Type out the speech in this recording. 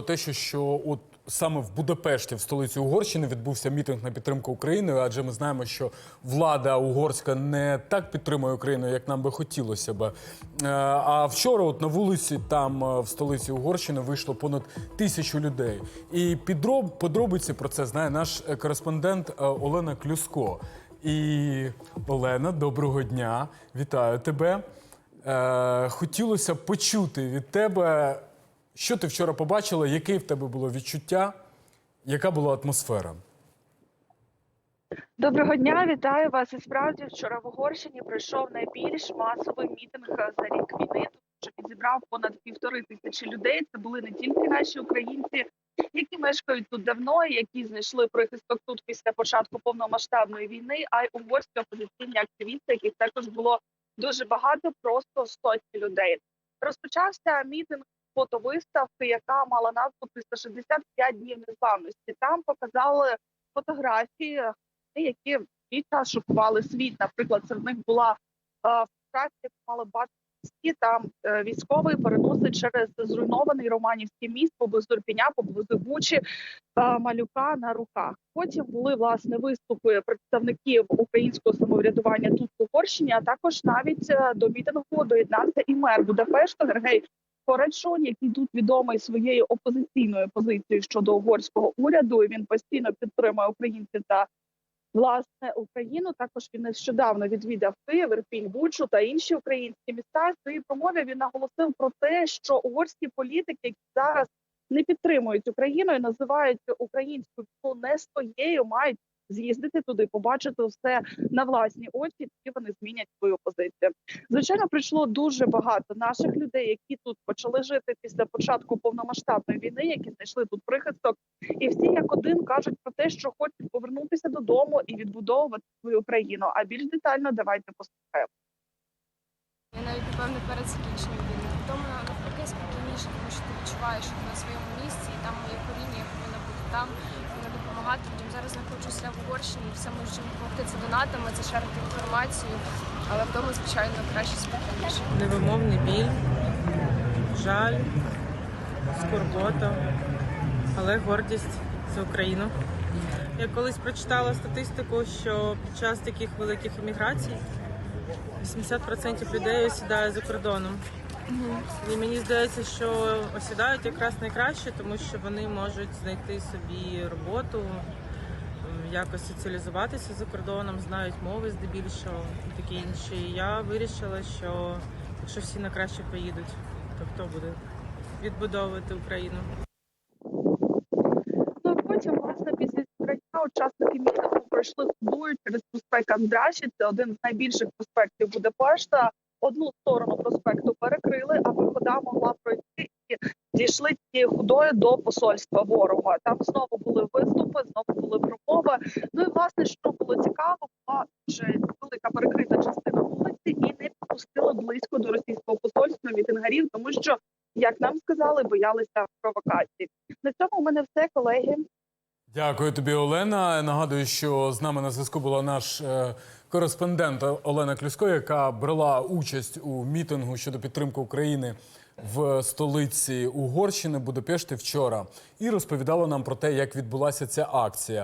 Те, що, що от саме в Будапешті, в столиці Угорщини, відбувся мітинг на підтримку України, адже ми знаємо, що влада угорська не так підтримує Україну, як нам би хотілося б. Е, А вчора, от на вулиці, там е, в столиці Угорщини, вийшло понад тисячу людей. І підроб, подробиці про це знає наш е, кореспондент Олена Клюско. І Олена, доброго дня, вітаю тебе. Хотілося почути від тебе, що ти вчора побачила, яке в тебе було відчуття, яка була атмосфера? Доброго дня, вітаю вас. І справді вчора в Угорщині пройшов найбільш масовий мітинг за рік війни, що він зібрав понад півтори тисячі людей. Це були не тільки наші українці, які мешкають тут давно, які знайшли прихисток тут після початку повномасштабної війни, а й угорські опозиційні активісти, яких також було дуже багато, просто сотні людей. Розпочався мітинг фотовиставки, яка мала назву 365 днів незламності. Там показали фотографії які свій час шокували світ. Наприклад, серед них була е, фотографія, яку мали бачити там е, військовий переносить через зруйнований Романівський міст поблизу Ірпіня, поблизу Бучі е, малюка на руках. Потім були власне виступи представників українського самоврядування тут в Угорщині, а також навіть до мітингу доєднався і мер Будапешта Гергей Корачон, який тут відомий своєю опозиційною позицією щодо угорського уряду. І він постійно підтримує українців та власне Україну. Також він нещодавно відвідав Київ, Ірпінь, Бучу та інші українські міста. В своїй промові він наголосив про те, що угорські політики, які зараз не підтримують Україну і називають українську війну не своєю, мають з'їздити туди, побачити все на власні очі, і вони змінять свою позицію. Звичайно, прийшло дуже багато наших людей, які тут почали жити після початку повномасштабної війни, які знайшли тут прихисток, і всі як один кажуть про те, що хочуть повернутися додому і відбудовувати свою країну. А більш детально давайте послухаємо. Я навіть напевно перед закінченням війни. Вдома навпаки спокійніше, тому що ти відчуваєш, на своєму місці, і там моє коріння, я бути там, людям. Зараз знаходжуся в Угорщині, все можу допомогти це донатами, це шарити інформацію, але вдома, звичайно, краще спокійніше. невимовний біль, жаль, скорбота, але гордість за Україну. Я колись прочитала статистику, що під час таких великих еміграцій 80% людей осідає за кордоном. І мені здається, що осідають якраз найкраще, тому що вони можуть знайти собі роботу, якось соціалізуватися за кордоном, знають мови здебільшого і таке інше. І я вирішила, що якщо всі на краще поїдуть, то хто буде відбудовувати Україну? Ну потім, власне, після зібрання учасники мітингу пройшли ходою через проспект Андраші. Це один з найбільших проспектів Будапешта. Одну сторону проспекту перекрили, аби хода могла пройти і дійшли цією ходою до посольства ворога. Там знову були виступи, знову були промови. Ну і власне, що було цікаво, була дуже велика перекрита частина вулиці, і не підпустили близько до російського посольства мітингарів, тому що, як нам сказали, боялися провокацій. На цьому у мене все, колеги. Дякую тобі, Олена. Нагадую, що з нами на зв'язку була наш е, кореспондент Олена Клюсько, яка брала участь у мітингу щодо підтримки України в столиці Угорщини Будапешти вчора, і розповідала нам про те, як відбулася ця акція.